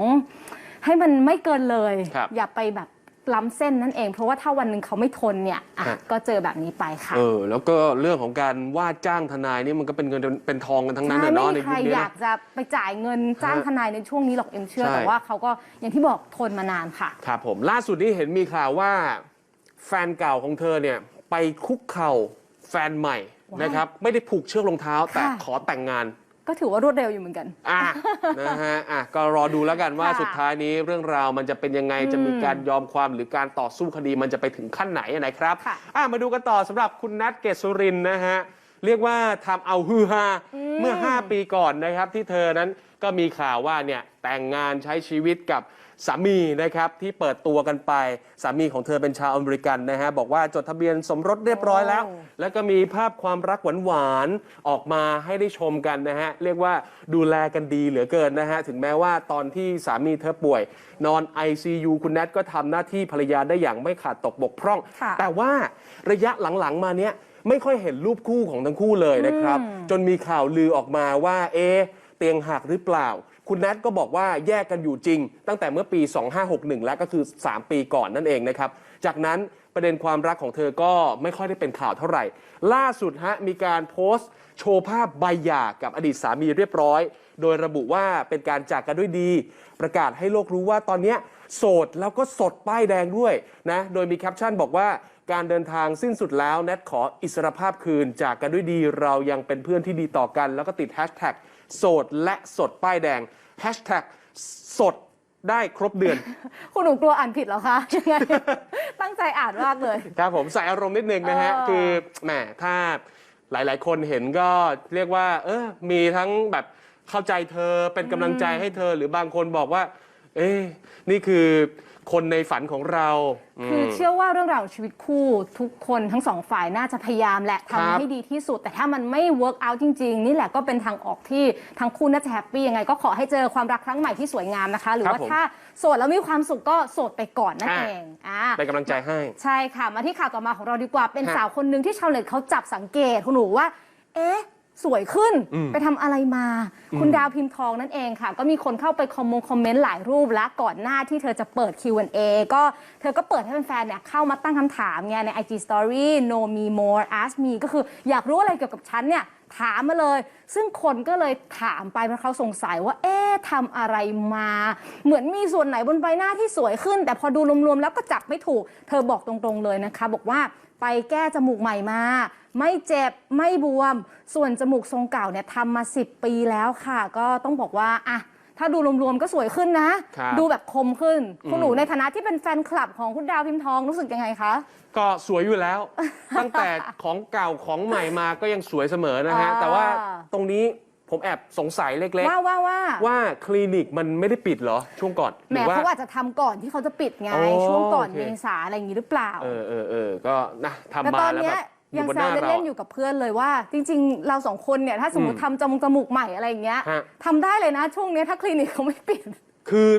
Speaker 3: ให้มันไม่เกินเลย
Speaker 2: ครับ
Speaker 3: อย่าไปแบบ ล้ำเส้นนั่นเอง เพราะว่าถ้าวันหนึ่งเขาไม่ทนเนี่ยอะ
Speaker 2: ฮะ
Speaker 3: ก็เจอแบบนี้ไปค่ะ
Speaker 2: เออ แล้วก็เรื่องของการว่าจ้างทนายนี่มันก็เป็นเงินเป็นทองกันทั้งนั้น
Speaker 3: ใช่
Speaker 2: นะ
Speaker 3: ไม่
Speaker 2: เนาะใน
Speaker 3: มีใค
Speaker 2: ยุ
Speaker 3: ร
Speaker 2: คนี้
Speaker 3: อยา
Speaker 2: นะ
Speaker 3: กจะไปจ่ายเงินจ้าง
Speaker 2: ฮะ
Speaker 3: ทนายในช่วงนี้หรอกเอ็มเชื่อ
Speaker 2: ใช่
Speaker 3: แต่ว่าเขาก็อย่างที่บอกทนมานานค่ะ
Speaker 2: ครับผมล่าสุดนี้เห็นมีข่าวว่า แฟนเก่าของเธอเนี่ยไปคุกเข่าแฟนใหม่
Speaker 3: ว้าย
Speaker 2: นะครับ ไม่ได้ผูกเชือกรองเท้า แต่
Speaker 3: ค่ะ
Speaker 2: ขอแต่งงาน
Speaker 3: ก็ถือว่ารวดเร็วอยู่เหมือนกัน
Speaker 2: อะ นะฮะอะก็รอดูแล้วกันว่า
Speaker 3: ค่ะ
Speaker 2: สุดท้ายนี้เรื่องราวมันจะเป็นยังไงจะมีการยอมความหรือการต่อสู้คดีมันจะไปถึงขั้นไหนนะครับ
Speaker 3: ค่ะ
Speaker 2: อะมาดูกันต่อสำหรับคุณนัทเกษสุรินทร์นะฮะเรียกว่าทำเอาฮือฮาเมื่อ 5 ปีก่อนนะครับที่เธอนั้นก็มีข่าวว่าเนี่ยแต่งงานใช้ชีวิตกับ สามีนะครับที่เปิดตัวกันไป สามีของเธอเป็นชาวอเมริกันนะฮะบอกว่าจดทะเบียนสมรสเรียบร้อยแล้ว
Speaker 3: โอ้
Speaker 2: แล้วก็มีภาพความรักหวานๆออกมาให้ได้ชมกันนะฮะเรียกว่าดูแลกันดีเหลือเกินนะฮะถึงแม้ว่าตอนที่สามีเธอป่วย นอน ICU คุณแนทก็ทำหน้าที่ภรรยาได้อย่างไม่ขาดตกบกพร่อง
Speaker 3: ค่ะ
Speaker 2: แต่ว่าระยะหลังๆมาเนี้ยไม่ค่อยเห็นรูปคู่ของทั้งคู่เลยนะครับ จนมีข่าวลือออกมาว่า เอะเตียงหักหรือเปล่า คุณแนทก็บอกว่าแยกกันอยู่จริง ตั้งแต่เมื่อปี 2561 แล้วก็คือ 3 ปีก่อนนั่นเองนะครับ จากนั้นประเด็นความรักของเธอก็ไม่ค่อยได้เป็นข่าวเท่าไหร่ ล่าสุดฮะมีการโพสต์โชว์ภาพใบหย่ากับอดีตสามีเรียบร้อย โดยระบุว่าเป็นการจากกันด้วยดี ประกาศให้โลกรู้ว่าตอนนี้โสดแล้วก็สดป้ายแดงด้วยนะโดยมีแคปชั่นบอกว่าการเดินทางสิ้นสุดแล้วแนทขออิสรภาพคืนจากกันด้วยดีเรายังเป็นเพื่อนที่ดีต่อกัน แล้วก็ติดแฮชแท็ก โสดและสดป้ายแดงแฮชแท็กสดได้ครบเดือน
Speaker 3: คุณหนูกลัวอ่านผิดเหรอคะยังไง ตั้งใจอ่านมากเลย
Speaker 2: ครับผมใส่อารมณ์นิดนึงนะฮะ
Speaker 3: เออ
Speaker 2: คือแหมถ้าหลาย ๆ คนเห็นก็เรียกว่า เออมีทั้งแบบเข้าใจเธอเป็นกำลังใจให้เธอ หรือบางคนบอกว่า เอ๊ะนี่คือ คนในฝันของเราอืม
Speaker 3: คือเชื่อว่าเรื่องราวของชีวิตคู่ทุกคนทั้งสองฝ่ายน่าจะพยายามแหละ
Speaker 2: ครับ
Speaker 3: ทำให้ดีที่สุด แต่ถ้ามันไม่ work out จริง ๆ นี่แหละก็เป็นทางออกที่ทั้งคู่น่าจะแฮปปี้ยังไง ก็ขอให้เจอความรักครั้งใหม่ที่สวยงามนะคะ หรือ
Speaker 2: ครับ
Speaker 3: ว่า
Speaker 2: ผม
Speaker 3: ถ้าโสดแล้วมีความสุขก็โสดไปก่อนนั่น
Speaker 2: อ่า
Speaker 3: เองอ่า
Speaker 2: เป็นกำลังใจให้
Speaker 3: ใช่ค่ะมาที่ข่าวต่อมาของเราดีกว่าเป็น
Speaker 2: ฮะ
Speaker 3: สาวคนหนึ่งที่ชาวเน็ตเขาจับสังเกตคุณหนูว่า เอ๊ะ สวยขึ้น
Speaker 2: อืม
Speaker 3: ไปทำอะไรมา คุณดาวพิมพ์ทองนั่นเองค่ะ ก็มีคนเข้าไปคอมมงคอมเมนต์หลายรูปแล้วก่อนหน้าที่เธอจะเปิด Q&A ก็เธอก็เปิดให้แฟนๆเนี่ยเข้ามาตั้งคำถามไงใน IG Story no me more ask me ก็คืออยากรู้อะไรเกี่ยวกับฉันเนี่ย ถามมาเลย ซึ่งคนก็เลยถามไปเพราะเขาสงสัยว่า เอ๊ะทำอะไรมา เหมือนมีส่วนไหนบนใบหน้าที่สวยขึ้น แต่พอดูรวมๆแล้วก็จับไม่ถูก เธอบอกตรงๆเลยนะคะ บอกว่าไปแก้จมูกใหม่มา ไม่เจ็บไม่บวม ส่วนจมูกทรงเก่าเนี่ยทำมา 10 ปีแล้วค่ะ ก็ต้องบอกว่าอะถ้าดูรวมๆ ก็สวยขึ้นนะ
Speaker 2: ครับ
Speaker 3: ดูแบบคมขึ้น คุณ
Speaker 2: อืม
Speaker 3: หนูในฐานะที่เป็นแฟนคลับของคุณดาวพิมพ์ทองรู้สึกยังไงคะ
Speaker 2: ก็สวยอยู่แล้ว ตั้งแต่ของเก่าของใหม่มาก็ยังสวยเสมอนะฮะ
Speaker 3: อ่า
Speaker 2: แต่ว่าตรงนี้ผมแอบสงสัยเล็ก
Speaker 3: ว่าว่าว่า
Speaker 2: ๆ ว่าคลินิกมันไม่ได้ปิดเหรอ ช่วงก่อนห
Speaker 3: แหม
Speaker 2: รือว่า
Speaker 3: เขาอาจจะทำก่อนที่เขาจะปิดไง
Speaker 2: อ๋อ
Speaker 3: ช่วงก่อน
Speaker 2: โอเค
Speaker 3: เมษาอะไรอย่างนี้หรือเปล่า
Speaker 2: เออเออเออก็นะ
Speaker 3: แต่
Speaker 2: ทำ
Speaker 3: ต
Speaker 2: มา
Speaker 3: อน
Speaker 2: แล้ว
Speaker 3: เนี้
Speaker 2: แบ
Speaker 3: ย
Speaker 2: บ อ
Speaker 3: ยั
Speaker 2: ยู่
Speaker 3: ง
Speaker 2: บน
Speaker 3: แซ
Speaker 2: ห
Speaker 3: ว
Speaker 2: น้าเรา
Speaker 3: เล่นๆอยู่กับเพื่อนเลยว่า จริง ๆ เราสองคนเนี่ยถ้าสมมติ
Speaker 2: อืม
Speaker 3: ทำจมูกจมูกใหม่อะไรอย่างเงี้ย
Speaker 2: ฮะ
Speaker 3: ทำได้เลยนะช่วงเนี้ยถ้าคลินิกเขาไม่ปิด
Speaker 2: คือ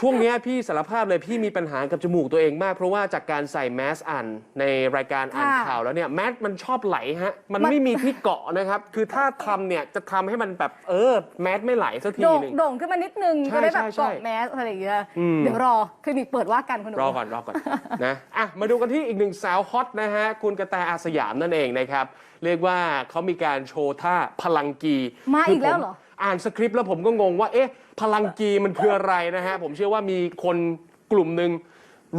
Speaker 2: ช่วงเนี้ยพี่สารภาพเลยพี่มีปัญหากับจมูกตัวเองมาก เพราะว่าจากการใส่แมสอ่านในรายการอ่าน
Speaker 3: ค่ะ
Speaker 2: ข่าวแล้วเนี่ยแมสมันชอบไหลฮะ มัน
Speaker 3: มัน
Speaker 2: ไม่มีที่เกาะนะครับ คือถ้าทำเนี่ยจะทำให้มันแบบเออแมสไม่ไหลสักที
Speaker 3: โด่ง
Speaker 2: หนึ่ง
Speaker 3: โด่งขึ้นมานิดนึง
Speaker 2: ใช่
Speaker 3: จะได้แบบ
Speaker 2: ใช่ใช่
Speaker 3: เกาะแมสอะไรอย่างเงี้ย
Speaker 2: อืม
Speaker 3: เดี๋ยวรอคลินิกเปิดว่ากันคุณหนู
Speaker 2: รอก่อนรอก่อนนะอะมาดูกันที่อีกหนึ่งสาวฮอตนะฮะ คุณกระแตอาสยามนั่นเองนะครับ เรียกว่าเขามีการโชว์ท่าพลังกี
Speaker 3: มา
Speaker 2: คื
Speaker 3: อีกแล้วเหรอ
Speaker 2: ผมอ่านสคริปต์แล้วผมก็งงว่า เอ๊ะ พลังกีมันคืออะไรนะฮะ ผมเชื่อว่ามีคนกลุ่มหนึ่ง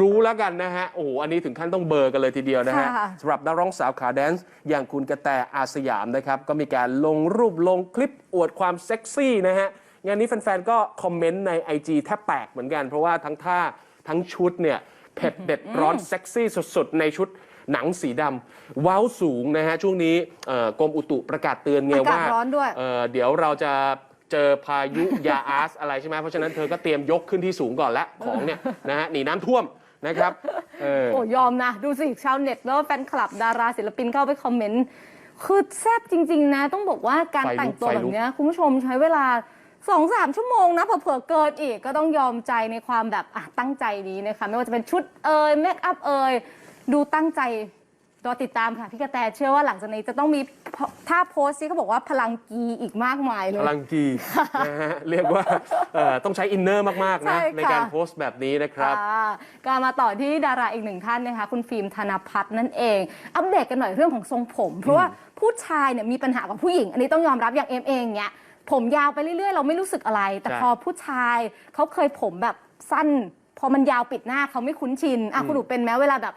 Speaker 2: รู้แล้วกันนะฮะ โอ้โห อันนี้ถึงขั้นต้องเบอร์กันเลยทีเดียวนะฮะ
Speaker 3: ค่ะ
Speaker 2: สำหรับนักร้องสาวขาแดนซ์อย่างคุณกระแตอาสยามนะครับ ก็มีการลงรูปลงคลิปอวดความเซ็กซี่นะฮะ งานนี้แฟนๆ ก็คอมเมนต์ใน IG แทบแตกเหมือนกัน เพราะว่าทั้งท่าทั้งชุดเนี่ยเผ็ดเด็ดร้อนเซ็กซี่สุดๆ ในชุด หนังสีดำเว้าสูงนะฮะช่วงนี้เอ่อกรมอุตุประกาศเตือนไง
Speaker 3: อากาศ
Speaker 2: ว่า
Speaker 3: ร้อนด้วย
Speaker 2: เอ่อเดี๋ยวเราจะเจอพายุ ยาอาสอะไรใช่ไหมเพราะฉะนั้นเธอก็เตรียมยกขึ้นที่สูงก่อนแล้วของเนี่ยนะฮะหนีน้ำท่วมนะครับเออ
Speaker 3: โอ้ยอมนะ ดูสิชาวเน็ตแล้วแฟนคลับดาราศิลปินเข้าไปคอมเมนต์ คือแซ่บจริง ๆ นะ ต้องบอกว่าการ
Speaker 2: ไฟลุก
Speaker 3: แต่งตัว
Speaker 2: ไฟ
Speaker 3: แบ
Speaker 2: ลุก
Speaker 3: บเนี้ยคุณผู้ชมใช้เวลาสองสามชั่วโมงนะเผื่อๆเกินอีกก็ต้องยอมใจในความแบบอะตั้งใจนี้นะคะ ไม่ว่าจะเป็นชุดเอ่ยเมคอัพเอ่ย ดูตั้งใจรอติดตามค่ะพี่กระแตเชื่อว่าหลังจากนี้จะต้องมีท่าโพสที่เขาบอกว่าพลังกีอีกมากมายเลย
Speaker 2: พลังกีนะฮะเรียกว่าเอ่อต้องใช้อินเนอร์มากๆ
Speaker 3: ใช่
Speaker 2: นะ
Speaker 3: ค่ะ
Speaker 2: ในการโพสต์แบบนี้นะครับ
Speaker 3: ค่ะก็มาต่อที่ดาราอีกหนึ่งท่านนะคะ คุณฟิล์มธนพัฒน์นั่นเอง อัปเดตกันหน่อยเรื่องของทรงผม เพราะว่าผู้ชายเนี่ยมีปัญหากับผู้หญิง อันนี้ต้องยอมรับอย่างเอ็มเองเนี่ยผมยาวไปเรื่อยๆ เราไม่รู้สึกอะไร แต่
Speaker 2: ใช่
Speaker 3: พอผู้ชายเขาเคยผมแบบสั้น พอมันยาวปิดหน้าเขาไม่คุ้นชินอะคุณหนูเป็นแม้เวลาแบบ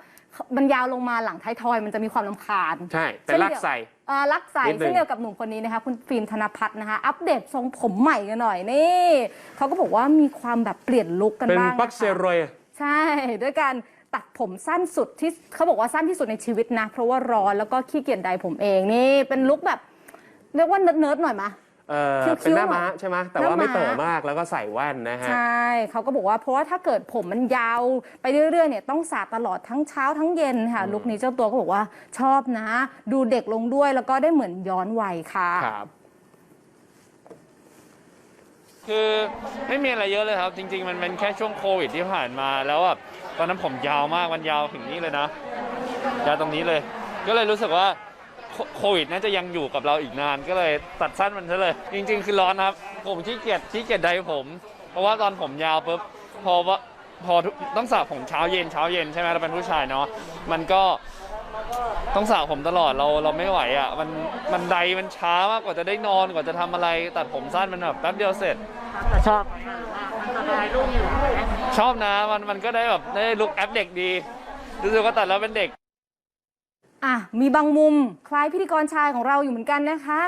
Speaker 3: มันยาวลงมาหลังท้ายทอยมันจะมีความลำคาญ
Speaker 2: ใช่ เป็นลักใส่
Speaker 3: เอ่อรักใส
Speaker 2: นิดนึง
Speaker 3: เช่นเดียวกับหนุ่มคนนี้นะคะคุณฟิล์มธนพัฒน์นะคะ อัปเดตทรงผมใหม่กันหน่อยนี่เขาก็บอกว่ามีความแบบเปลี่ยนลุคกัน
Speaker 2: เป็น
Speaker 3: บ้าง
Speaker 2: ปัก
Speaker 3: นะคะ
Speaker 2: เซโรย
Speaker 3: ใช่ ด้วยการตัดผมสั้นสุดที่เขาบอกว่าสั้นที่สุดในชีวิตนะ เพราะว่าร้อนแล้วก็ขี้เกียจใดผมเองนี่ เป็นลุคแบบ เรียกว่าเนิร์ดๆหน่อยมะ
Speaker 2: เอ่อ
Speaker 3: คิ้วๆ
Speaker 2: เป็นหน้า
Speaker 3: หน่อย
Speaker 2: ม้าใช่ไหมแต่
Speaker 3: หน้า
Speaker 2: ว่าไม่
Speaker 3: ม้า
Speaker 2: โตมากแล้วก็ใส่แว่นนะฮะ
Speaker 3: ใช่เขาก็บอกว่าเพราะว่าถ้าเกิดผมมันยาวไปเรื่อยๆเนี่ยต้องสระตลอดทั้งเช้าทั้งเย็นค่ะ ลุคนี้เจ้าตัวก็บอกว่าชอบนะ ดูเด็กลงด้วยแล้วก็ได้เหมือนย้อนวัยค่ะ
Speaker 2: ครับ
Speaker 5: คือไม่มีอะไรเยอะเลยครับ จริง ๆ มันเป็นแค่ช่วงโควิดที่ผ่านมาแล้วแบบตอนนั้นผมยาวมากมันยาวถึงนี่เลยนะยาวตรงนี้เลย ก็เลยรู้สึกว่า โคโควิดน่าจะยังอยู่กับเราอีกนานก็เลยตัดสั้นมันซะเลย จริง ๆ คือร้อนครับ ผมขี้เกียจขี้เกียจใดผม เพราะว่าตอนผมยาวปุ๊บพอว่าพอทุกต้องสระผมเช้าเย็นเช้าเย็นใช่ไหมเราเป็นผู้ชายเนาะมันก็ต้องสระผมตลอดเราเราไม่ไหวอะมันมันใดมันช้ามากกว่าจะได้นอนกว่าจะทำอะไร ตัดผมสั้นมันแบบแป๊บเดียวเสร็จชอบชอบนะมันมันก็ได้แบบได้ลุคแอปเด็กดีรู้สึกว่าตัดแล้วเป็นเด็ก
Speaker 3: อะมีบางมุมคล้ายพิธีกรชายของเราอยู่เหมือนกันนะคะ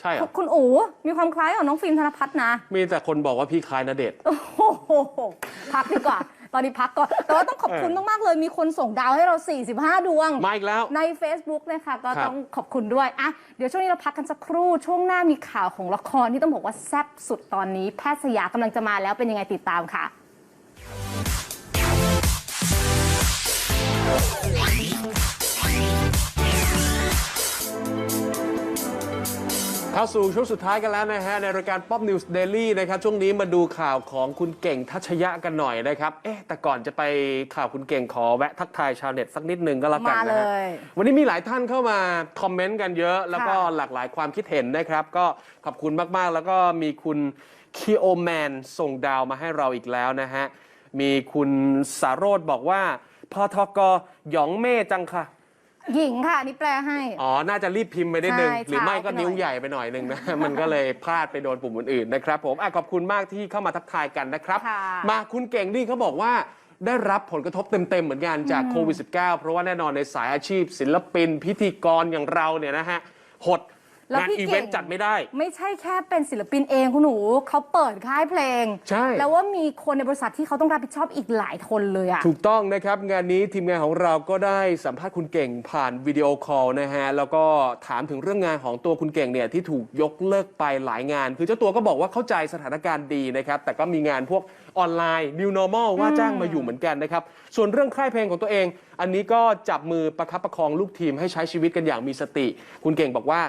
Speaker 2: ใช่เหรอ
Speaker 3: คุณอู๋มีความคล้ายกับน้องฟิล์มธนพัฒน์นะ
Speaker 2: มีแต่คนบอกว่าพี่คล้ายนเดชน์
Speaker 3: โอ้โหพักดีกว่า ตอนนี้พักก่อน แต่ว่าต้องขอบคุณมาก ๆ เลย มีคนส่งดาวให้เรา 45 ดวง
Speaker 2: มาอีกแล้ว
Speaker 3: ใน Facebook นะคะก็
Speaker 2: ครับ
Speaker 3: ต้องขอบคุณด้วย อะ เดี๋ยวช่วงนี้เราพักกันสักครู่ ช่วงหน้ามีข่าวของละครที่ต้องบอกว่าแซ่บสุดตอนนี้ แพทย์สยามกำลังจะมาแล้วเป็นยังไงติดตามค่ะ
Speaker 2: เข้าสู่ช่วงสุดท้ายกันแล้วนะฮะ ในรายการ Pop News Daily นะครับ ช่วงนี้มาดูข่าวของคุณเก่งทัชยะกันหน่อยนะครับ เอ๊ะแต่ก่อนจะไปข่าวคุณเก่งขอแวะทักทายชาวเน็ตสักนิดนึงก็แล้วกัน
Speaker 3: มา
Speaker 2: นะฮะ
Speaker 3: เลย
Speaker 2: วันนี้มีหลายท่านเข้ามาคอมเมนต์กันเยอะ แล้วก็
Speaker 3: ค่ะ
Speaker 2: หลากหลายความคิดเห็นนะครับ ก็ขอบคุณมากๆ แล้วก็มีคุณคีโอแมนส่งดาวมาให้เราอีกแล้วนะฮะ มีคุณสารโรธบอกว่าพอทกหยองเม่จังค่ะ
Speaker 3: หญิงค่ะอันนี่แปลให้
Speaker 2: อ๋อ น่าจะรีบพิมพ์ไปนิดนึง
Speaker 3: ใช่
Speaker 2: หรือไม่ก็
Speaker 3: ช้าไปหน่อย
Speaker 2: นิ้วใหญ่ไปหน่อยนึงนะ มันก็เลยพลาดไปโดนปุ่มอื่นๆนะครับผมอะขอบคุณมากที่เข้ามาทักทายกันนะครับ
Speaker 3: ค่ะ
Speaker 2: มาคุณเก่งนี่เขาบอกว่าได้รับผลกระทบเต็ม ๆ เหมือนกันจากโควิด -19 เพราะว่าแน่นอนในสายอาชีพ ศิลปินพิธีกรอย่างเราเนี่ยนะฮะ หด
Speaker 3: แล้ว
Speaker 2: งาน
Speaker 3: พี่
Speaker 2: อี
Speaker 3: เก่ง
Speaker 2: เวนต์จัดไม่ได้
Speaker 3: ไม่ใช่แค่เป็นศิลปินเองคุณหนูเขาเปิดค่ายเพลง
Speaker 2: ใช่
Speaker 3: แล้วว่ามีคนในบริษัทที่เขาต้องรับผิดชอบอีกหลายคนเลยอะ
Speaker 2: ถูกต้องนะครับ งานนี้ทีมงานของเราก็ได้สัมภาษณ์คุณเก่งผ่านวิดีโอคอลนะฮะ แล้วก็ถามถึงเรื่องงานของตัวคุณเก่งเนี่ยที่ถูกยกเลิกไปหลายงาน คือเจ้าตัวก็บอกว่าเข้าใจสถานการณ์ดีนะครับ แต่ก็มีงานพวกออนไลน์ New Normal ว่าจ้างมาอยู่เหมือนกันนะครับ ส่วนเรื่องค่ายเพลงของตัวเอง อันนี้ก็จับมือประคับประคองลูกทีมให้ใช้ชีวิตกันอย่างมีสติ คุณเก่งบอกว่า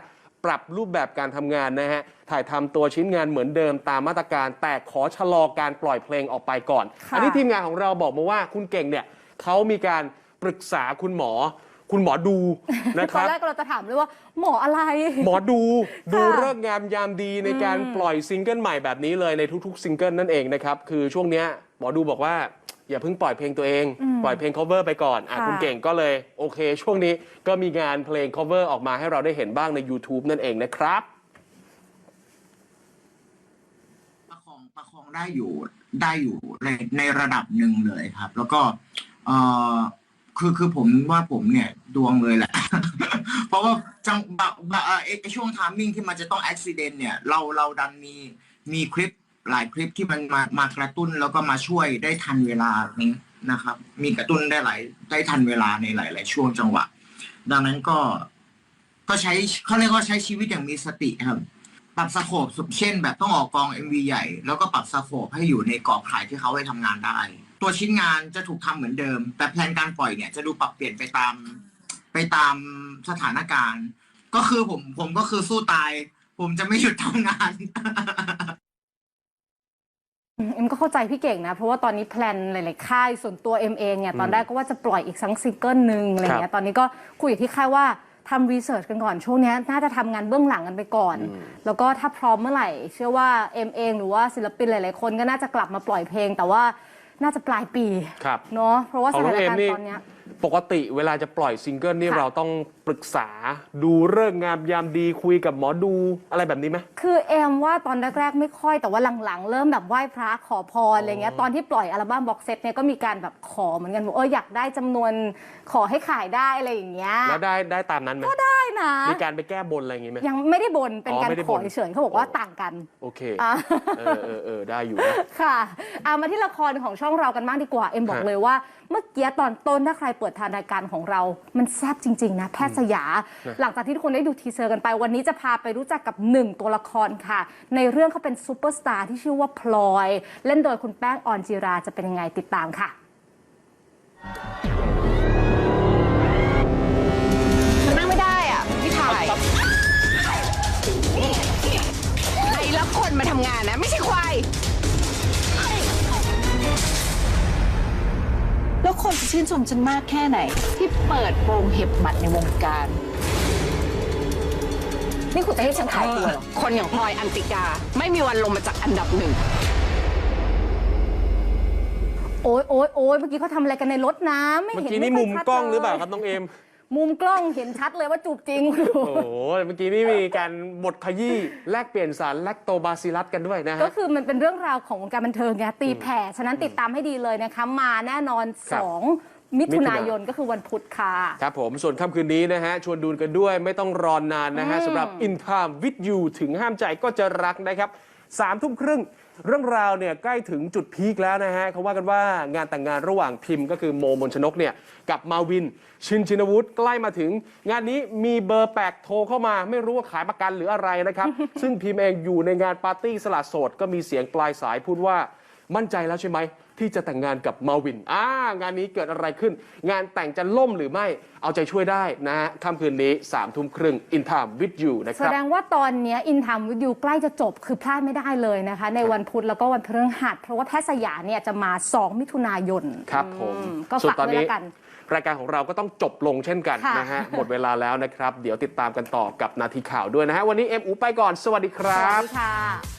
Speaker 2: ปรับรูปแบบการทำงานนะฮะ ถ่ายทำตัวชิ้นงานเหมือนเดิมตามมาตรการ แต่ขอชะลอการปล่อยเพลงออกไปก่อน
Speaker 3: ค่ะ
Speaker 2: อันี้ทีมงานของเราบอกมาว่าคุณเก่งเนี่ยเขามีการปรึกษาคุณหมอ คุณหมอดูนะค
Speaker 3: ตอน
Speaker 2: รับ
Speaker 3: แรกเราจะถามเลยว่าหมออะไร
Speaker 2: หมอดูดู
Speaker 3: ค่ะ
Speaker 2: เลิกษ์งามยามดีในการปล่อยซิงเกิลใหม่แบบนี้เลยในทุกๆ ซิงเกิลนั่นเองนะครับ คือช่วงเนี้ยหมอดูบอกว่า อย่าเพิ่งปล่อยเพลงตัวเอง ปล่อยเพลง cover ไปก่อนอะ
Speaker 3: ค่ะ
Speaker 2: คุณเก่งก็เลยโอเค ช่วงนี้ก็มีงานเพลง cover ออกมาให้เราได้เห็นบ้างใน YouTube นั่นเองนะครับ
Speaker 6: ประคองประคองได้อยู่ได้อยู่ในในระดับหนึ่งเลยครับ แล้วก็เออคือคือผมว่าผมเนี่ยดวงเลยแหละ เพราะว่าจังบะบะเอ่อไอ้ไอ้ช่วงทามมิ่งที่มันจะต้องอุบิเหตุเนี่ย เราเราดันมีมีคลิป หลายคลิปที่มันมามากระตุ้นแล้วก็มาช่วยได้ทันเวลานี้นะครับ มีกระตุ้นได้หลายได้ทันเวลาในหลาย ๆ ช่วงจังหวะ ดังนั้นก็ก็ใช้เขาเรียกว่าใช้ชีวิตอย่างมีสติครับปรับสโคปเช่น แบบต้องออกกอง MV ใหญ่ แล้วก็ปรับสโคปให้อยู่ในกรอบข่ายที่เขาให้ทำงานได้ ตัวชิ้นงานจะถูกทำเหมือนเดิม แต่แผนการปล่อยเนี่ยจะดูปรับเปลี่ยนไปตามไปตามสถานการณ์ ก็คือผมผมก็คือสู้ตาย ผมจะไม่หยุดทำงาน
Speaker 3: เอ็มก็เข้าใจพี่เก่งนะ เพราะว่าตอนนี้แพลนหลาย ๆ ค่ายส่วนตัวเอ็มเองเนี่ยตอนแรกก็ว่าจะปล่อยอีกสังซิงเกิลหนึ่งอะไรเงี้ยตอนนี้ก็คุยกับที่ค่ายว่าทำรีเสิร์ชกันก่อนช่วงเนี้ยน่าจะทำงานเบื้องหลังกันไปก่อน แล้วก็ถ้าพร้อมเมื่อไหร่ เชื่อว่าเอ็มเองหรือว่าศิลปินหลาย ๆ คนก็น่าจะกลับมาปล่อยเพลง แต่ว่าน่าจะปลายปี
Speaker 2: ครับ
Speaker 3: เนาะเพราะว่า
Speaker 2: ข
Speaker 3: ส
Speaker 2: องน้
Speaker 3: ถา
Speaker 2: อง
Speaker 3: น
Speaker 2: เอม
Speaker 3: การณ์
Speaker 2: นี่
Speaker 3: ตอนเนี้ย
Speaker 2: ปกติเวลาจะปล่อยซิงเกิลนี่
Speaker 3: ค่ะ
Speaker 2: เราต้องปรึกษาดูเรื่องงามยามดีคุยกับหมอดูอะไรแบบนี้ไหม
Speaker 3: คือเอมว่าตอนแรกๆ ไม่ค่อยแต่ว่าหลังๆ เริ่มแบบไหว้พระขอพรอะไรเงี้ยตอนที่ปล่อยอัลบั้มบ็อกเซตเนี่ยก็มีการแบบขอเหมือนกันบอกเอออยากได้จำนวนขอให้ขายได้อะไรอย่างเงี้ย
Speaker 2: แล้วได้ได้ตามนั้นไหม
Speaker 3: ได้นะ
Speaker 2: มีการไปแก้บนอะไรอย่างงี้ไหม
Speaker 3: ยังไม่ได้บนเป็น
Speaker 2: อ๋อ
Speaker 3: การ
Speaker 2: ไม่ได้
Speaker 3: ขอ
Speaker 2: บ่น
Speaker 3: เฉยๆเขาบอกว่า
Speaker 2: อ๋อ
Speaker 3: ต่างกัน
Speaker 2: โอเค
Speaker 3: อะ
Speaker 2: เออเออเออได้อยู่นะ
Speaker 3: ค่ะเอามาที่ละครของช่องเรากันบ้างดีกว่า เอ็มบอก
Speaker 2: ฮะ
Speaker 3: เลยว่า เมื่อกี้ตอนต้นถ้าใครเปิดทานรายการของเรา มันแซ่บจริง ๆ นะ แพทย์สยา หลังจากที่ทุกคนได้ดูทีเซอร์กันไป วันนี้จะพาไปรู้จักกับหนึ่งตัวละครค่ะ ในเรื่องเขาเป็นซูเปอร์สตาร์ที่ชื่อว่าพลอย เล่นโดยคุณแป้งออนจิราจะเป็นยังไงติดตามค่ะ
Speaker 7: ชื่นชมฉันมากแค่ไหน ที่เปิดโปงเห็บหมัดในวงการ
Speaker 3: นี่คุณจะให้ฉันขายตัวเหรอ
Speaker 7: คนอย่างพลอยอันติกา ไม่มีวันลงมาจากอันดับหนึ่ง
Speaker 3: โอ๊ยโอ๊ยโอ๊ยเมื่อกี้เขาทำอะไรกันในรถนะไม่
Speaker 2: เมื่อ
Speaker 3: เห็น
Speaker 2: กี้นี่
Speaker 3: ไค่
Speaker 2: มุ
Speaker 3: ย
Speaker 2: ม
Speaker 3: ชัด
Speaker 2: กล้อง
Speaker 3: ย
Speaker 2: หรือเปล่าครับน้องเอม
Speaker 3: มุมกล้องเห็นชัดเลยว่าจูบจริง
Speaker 2: โอ้โหเมื่อกี้นี่มีการบทขยี้แลกเปลี่ยนสารแลคโตบาซิลัสกันด้วยนะ
Speaker 3: ก็
Speaker 2: ฮะ
Speaker 3: คือมันเป็นเรื่องราวของวงการบันเทิงไงตีแผ่ ฉะนั้นติดตามให้ดีเลยนะคะ มาแน่นอน
Speaker 2: ครับ
Speaker 3: 2 มิถุนายนก็คือวันพุธค่ะ
Speaker 2: ครับผมส่วนค่ำคืนนี้นะฮะ ชวนดูกันด้วยไม่ต้องรอนนานนะฮะ
Speaker 3: อืม
Speaker 2: สำหรับ In Time with You ถึงห้ามใจก็จะรักนะครับสามทุ่มครึ่ง เรื่องราวเนี่ยใกล้ถึงจุดพีคแล้วนะฮะเขาว่ากันว่างานแต่งงานระหว่างพิมพ์ก็คือโมมนชนกเนี่ยกับมาวิน ชินชินวุฒิใกล้มาถึง งานนี้มีเบอร์แปลกโทรเข้ามา ไม่รู้ว่าขายประกันหรืออะไรนะครับ ซึ่งพิมพ์เองอยู่ในงานปาร์ตี้สละโสดก็มีเสียงปลายสายพูดว่ามั่นใจแล้วใช่ไหม ที่จะแต่งงานกับมาวินอ่างานนี้เกิดอะไรขึ้น งานแต่งจะล่มหรือไม่เอาใจช่วยได้นะฮะค่ำคืนนี้สามทุ่มครึ่ง In Time with You นะค
Speaker 3: แส
Speaker 2: รับ
Speaker 3: ดงว่าตอนเนี้อินทามวิดีโอใกล้จะจบคือพลาดไม่ได้เลยนะคะ ในวันพุธแล้วก็วันพฤหัสเพราะว่าแพทย์สยามเนี่ยจะมา 2 มิถุนายน
Speaker 2: ครับผม
Speaker 3: อืก็
Speaker 2: ส่วน
Speaker 3: ฝาก
Speaker 2: ตอน
Speaker 3: ด้วย
Speaker 2: นี้
Speaker 3: แล้วกัน
Speaker 2: รายการของเราก็ต้องจบลงเช่นกัน
Speaker 3: ค่ะ
Speaker 2: นะฮะ หมดเวลาแล้วนะครับ เดี๋ยวติดตามกันต่อกับนาทีข่าวด้วยนะฮะ วันนี้เอ็มอูไปก่อน สวัสดีค
Speaker 3: ส
Speaker 2: รั
Speaker 3: วัส
Speaker 2: บ
Speaker 3: ดีค่ะ